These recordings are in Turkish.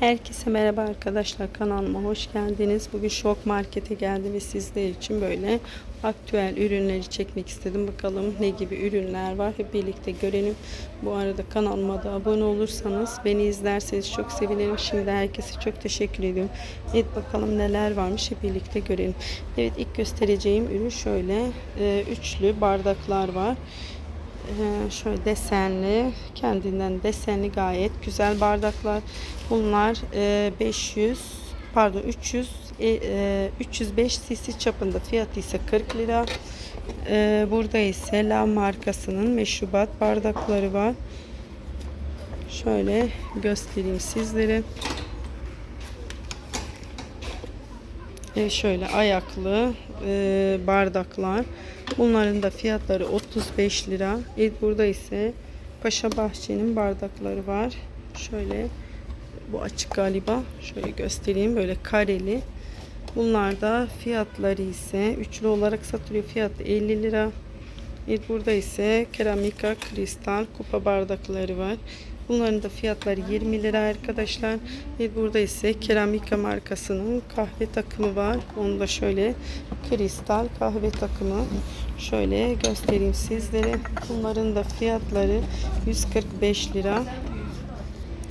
Herkese merhaba arkadaşlar kanalıma hoş geldiniz. Bugün Şok Market'e geldim ve sizler için böyle aktüel ürünleri çekmek istedim. Bakalım ne gibi ürünler var hep birlikte görelim. Bu arada kanalıma da abone olursanız beni izlerseniz çok sevinirim. Şimdi herkese çok teşekkür ediyorum. Evet bakalım neler varmış hep birlikte görelim. Evet ilk göstereceğim ürün şöyle e, üçlü bardaklar var. Ee, şöyle desenli kendinden desenli gayet güzel bardaklar. Bunlar e, 500 pardon 300 e, e, 305 cc çapında. Fiyatı ise 40 lira. Ee, burada ise La markasının meşrubat bardakları var. Şöyle göstereyim sizlere. Evet şöyle ayaklı e, bardaklar. Bunların da fiyatları 35 lira. Evet burada ise Paşa Bahçe'nin bardakları var. Şöyle bu açık galiba. Şöyle göstereyim böyle kareli. Bunlar da fiyatları ise üçlü olarak satılıyor. Fiyatı 50 lira. Evet burada ise keramika kristal kupa bardakları var. Bunların da fiyatları 20 lira arkadaşlar. Evet burada ise keramika markasının kahve takımı var. Onu da şöyle kristal kahve takımı şöyle göstereyim sizlere. Bunların da fiyatları 145 lira.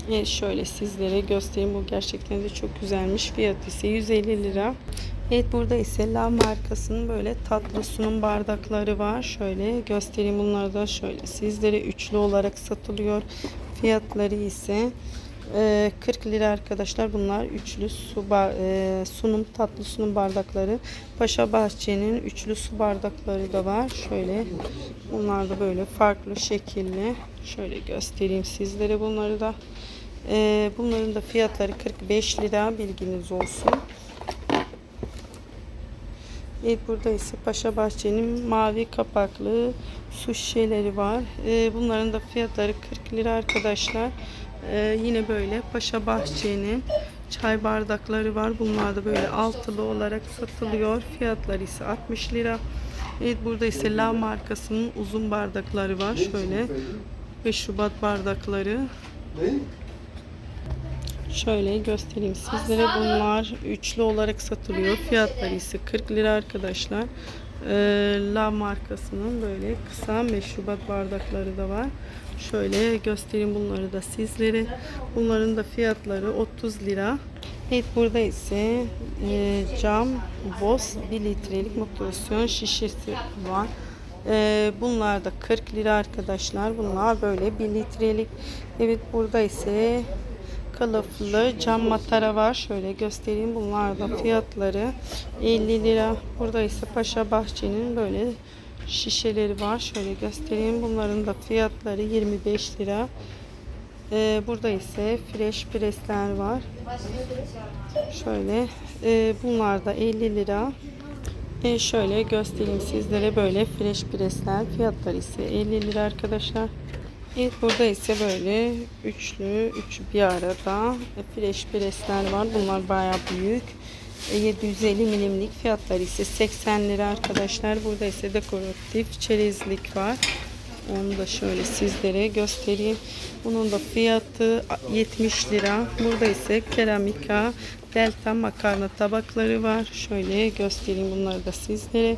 Evet şöyle sizlere göstereyim. Bu gerçekten de çok güzelmiş. Fiyatı ise 150 lira. Evet burada ise La markasının böyle tatlı sunum bardakları var. Şöyle göstereyim bunları da şöyle sizlere üçlü olarak satılıyor. Fiyatları ise e, 40 lira arkadaşlar. Bunlar üçlü su ba- e, sunum tatlı sunum bardakları. Paşa Bahçe'nin üçlü su bardakları da var. Şöyle bunlar da böyle farklı şekilli. Şöyle göstereyim sizlere bunları da. E, bunların da fiyatları 45 lira bilginiz olsun. Evet burada ise Paşa Bahçe'nin mavi kapaklı su şişeleri var. Ee, bunların da fiyatları 40 lira arkadaşlar. Ee, yine böyle Paşa Bahçe'nin çay bardakları var. Bunlar da böyle altılı olarak satılıyor. Fiyatları ise 60 lira. Evet burada ise La markasının uzun bardakları var. Şöyle 5 Şubat bardakları. Şöyle göstereyim sizlere. Bunlar üçlü olarak satılıyor. Fiyatları ise 40 lira arkadaşlar. Ee, La markasının böyle kısa meşrubat bardakları da var. Şöyle göstereyim bunları da sizlere. Bunların da fiyatları 30 lira. Evet burada ise e, cam boz 1 litrelik motivasyon şişesi var. Ee, bunlar da 40 lira arkadaşlar. Bunlar böyle 1 litrelik. Evet burada ise kılıflı cam matara var. Şöyle göstereyim. Bunlar da fiyatları 50 lira. Burada ise Paşa Bahçe'nin böyle şişeleri var. Şöyle göstereyim. Bunların da fiyatları 25 lira. Ee, burada ise fresh presler var. Şöyle e, bunlar da 50 lira. E, şöyle göstereyim sizlere böyle fresh presler. Fiyatları ise 50 lira arkadaşlar. Evet burada ise böyle üçlü, üç bir arada e, fresh presler var. Bunlar bayağı büyük. E, 750 milimlik fiyatları ise 80 lira arkadaşlar. Burada ise dekoratif çerezlik var. Onu da şöyle sizlere göstereyim. Bunun da fiyatı 70 lira. Burada ise keramika delta makarna tabakları var. Şöyle göstereyim bunları da sizlere.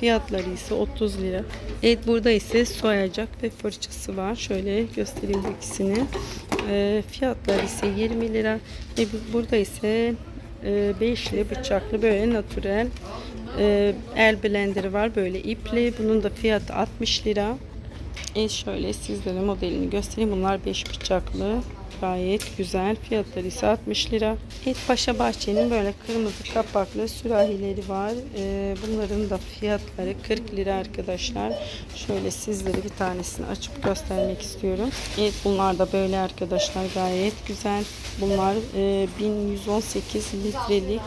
Fiyatları ise 30 lira. Evet burada ise soyacak ve fırçası var. Şöyle göstereyim ikisini. Ee, fiyatları ise 20 lira. Ve bu- burada ise e, beşli bıçaklı böyle natürel e, el blenderı var. Böyle ipli. Bunun da fiyatı 60 lira. Evet şöyle sizlere modelini göstereyim. Bunlar 5 bıçaklı. Gayet güzel. Fiyatları ise 60 lira. Evet Paşa Bahçe'nin böyle kırmızı kapaklı sürahileri var. Ee, bunların da fiyatları 40 lira arkadaşlar. Şöyle sizlere bir tanesini açıp göstermek istiyorum. Evet bunlar da böyle arkadaşlar. Gayet güzel. Bunlar e, 1118 litrelik.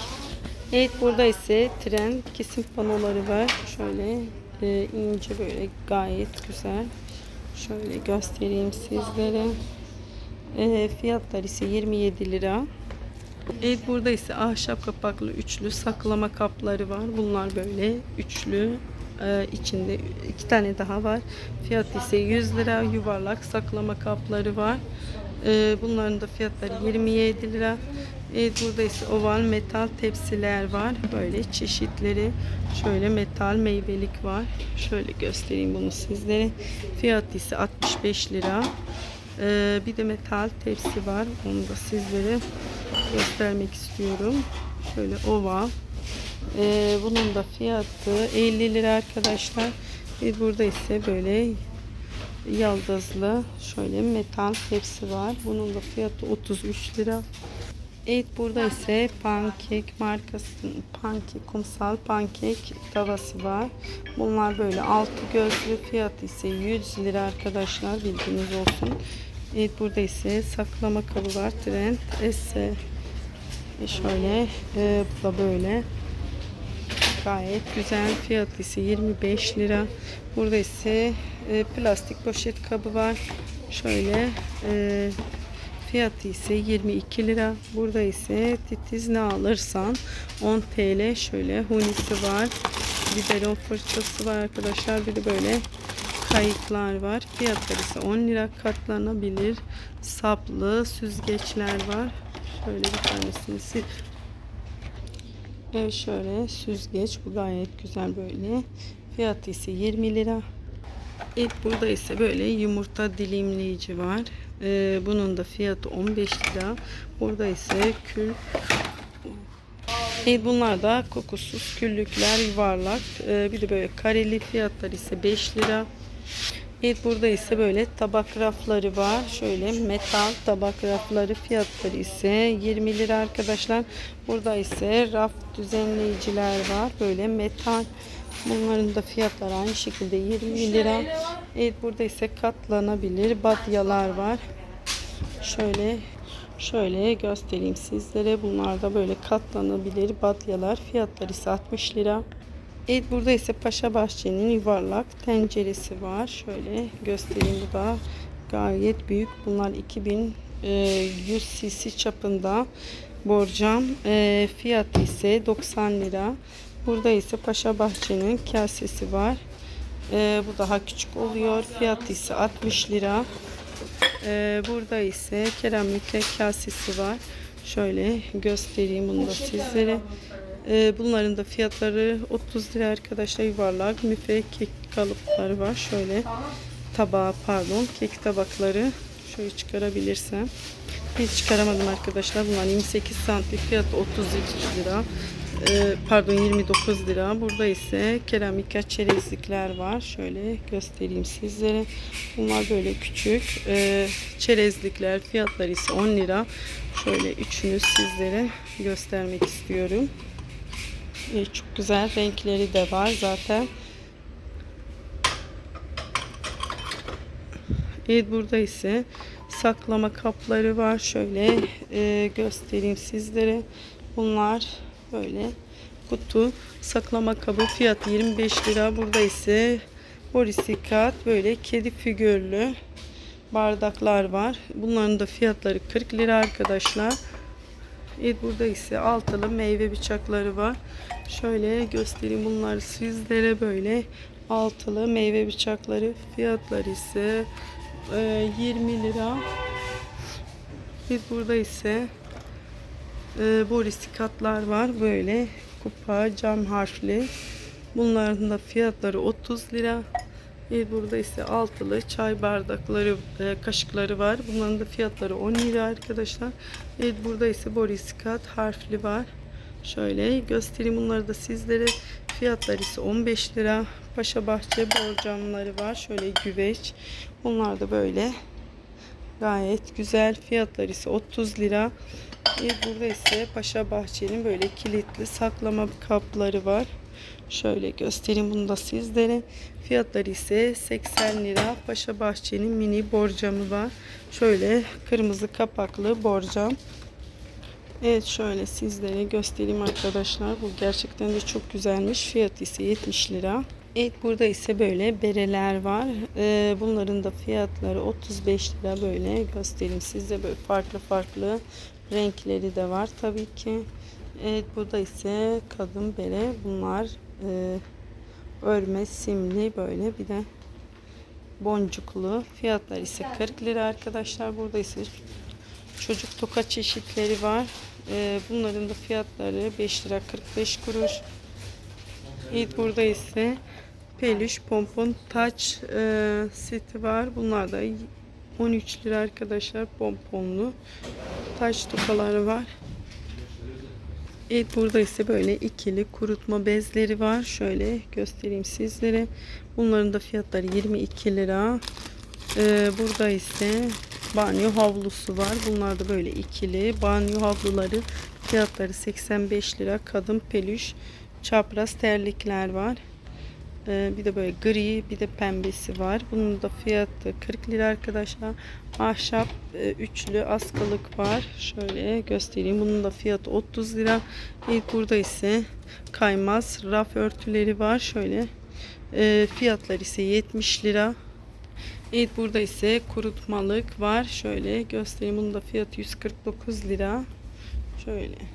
Evet burada ise tren kesim panoları var. Şöyle ince böyle gayet güzel. Şöyle göstereyim sizlere. E, fiyatlar ise 27 lira. Evet burada ise ahşap kapaklı üçlü saklama kapları var. Bunlar böyle üçlü e, içinde iki tane daha var. Fiyat ise 100 lira yuvarlak saklama kapları var. Ee, bunların da fiyatları 27 lira. Evet burada ise oval metal tepsiler var. Böyle çeşitleri. Şöyle metal meyvelik var. Şöyle göstereyim bunu sizlere. Fiyat ise 65 lira. Ee, bir de metal tepsi var. Onu da sizlere göstermek istiyorum. Şöyle oval. Ee, bunun da fiyatı 50 lira arkadaşlar. Bir burada ise böyle yaldızlı şöyle metal tepsi var. Bunun da fiyatı 33 lira. Evet burada ise pankek markasının pankek kumsal pankek tavası var. Bunlar böyle altı gözlü fiyatı ise 100 lira arkadaşlar bilginiz olsun. Evet burada ise saklama kabı var. Trend S. E şöyle e, bu da böyle gayet güzel fiyatı ise 25 lira. Burada ise e, plastik poşet kabı var. Şöyle e, fiyatı ise 22 lira. Burada ise titiz ne alırsan 10 TL. Şöyle hunisi var. Biberon fırçası var arkadaşlar. Bir de böyle kayıklar var. Fiyatları ise 10 lira katlanabilir. Saplı süzgeçler var. Şöyle bir tanesini sil. Evet şöyle süzgeç bu gayet güzel böyle. Fiyatı ise 20 lira. Evet burada ise böyle yumurta dilimleyici var. Ee, bunun da fiyatı 15 lira. Burada ise kül Evet bunlar da kokusuz küllükler yuvarlak. Ee, bir de böyle kareli fiyatlar ise 5 lira. Evet burada ise böyle tabak rafları var. Şöyle metal tabak rafları fiyatları ise 20 lira arkadaşlar. Burada ise raf düzenleyiciler var. Böyle metal. Bunların da fiyatları aynı şekilde 20 lira. Evet burada ise katlanabilir badyalar var. Şöyle şöyle göstereyim sizlere. Bunlar da böyle katlanabilir badyalar. Fiyatları ise 60 lira. Evet burada ise Paşa Bahçe'nin yuvarlak tenceresi var. Şöyle göstereyim bu da gayet büyük. Bunlar 2100 cc çapında borcam. E, fiyatı ise 90 lira. Burada ise Paşa Bahçe'nin kasesi var. E, bu daha küçük oluyor. Fiyatı ise 60 lira. E, burada ise keramik kasesi var. Şöyle göstereyim bunu da sizlere. Ee, bunların da fiyatları 30 lira arkadaşlar yuvarlak müfe kek kalıpları var. Şöyle tabağı pardon kek tabakları şöyle çıkarabilirsem. Hiç çıkaramadım arkadaşlar. Bunlar 28 santim fiyatı 32 lira. Ee, pardon 29 lira. Burada ise keramika çerezlikler var. Şöyle göstereyim sizlere. Bunlar böyle küçük ee, çerezlikler. Fiyatları ise 10 lira. Şöyle üçünü sizlere göstermek istiyorum. Ee, çok güzel renkleri de var zaten. Evet burada ise saklama kapları var. Şöyle e, göstereyim sizlere. Bunlar böyle kutu saklama kabı fiyatı 25 lira. Burada ise borisikat böyle kedi figürlü bardaklar var. Bunların da fiyatları 40 lira arkadaşlar. Evet burada ise altılı meyve bıçakları var. Şöyle göstereyim bunları sizlere böyle altılı meyve bıçakları fiyatları ise e, 20 lira. Evet burada ise e, borisikatlar var böyle kupa cam harfli. Bunların da fiyatları 30 lira. Bir burada ise altılı çay bardakları, e, kaşıkları var. Bunların da fiyatları 10 lira arkadaşlar. Bir burada ise Boriskat harfli var. Şöyle göstereyim bunları da sizlere. Fiyatları ise 15 lira. Paşa Bahçe borcamları var. Şöyle güveç. Bunlar da böyle gayet güzel. Fiyatları ise 30 lira. Bir burada ise Paşa Bahçe'nin böyle kilitli saklama kapları var. Şöyle göstereyim bunu da sizlere. Fiyatları ise 80 lira. Paşa Bahçe'nin mini borcamı var. Şöyle kırmızı kapaklı borcam. Evet şöyle sizlere göstereyim arkadaşlar. Bu gerçekten de çok güzelmiş. Fiyatı ise 70 lira. Evet burada ise böyle bereler var. Ee, bunların da fiyatları 35 lira böyle göstereyim size böyle farklı farklı renkleri de var tabii ki. Evet burada ise kadın bere bunlar e, örme simli böyle bir de boncuklu. Fiyatlar ise 40 lira arkadaşlar. Burada ise çocuk toka çeşitleri var. Ee, bunların da fiyatları 5 lira 45 kuruş. Evet burada ise peluş pompon taç e, seti var. Bunlar da 13 lira arkadaşlar pomponlu. Taç tokaları var. Evet burada ise böyle ikili kurutma bezleri var. Şöyle göstereyim sizlere. Bunların da fiyatları 22 lira. Ee, burada ise banyo havlusu var. Bunlar da böyle ikili banyo havluları. Fiyatları 85 lira. Kadın peluş çapraz terlikler var. Ee, bir de böyle gri bir de pembesi var. Bunun da fiyatı 40 lira arkadaşlar. Ahşap e, üçlü askılık var. Şöyle göstereyim. Bunun da fiyatı 30 lira. İlk burada ise kaymaz raf örtüleri var. Şöyle e, fiyatlar ise 70 lira. Evet burada ise kurutmalık var. Şöyle göstereyim. Bunun da fiyatı 149 lira. Şöyle.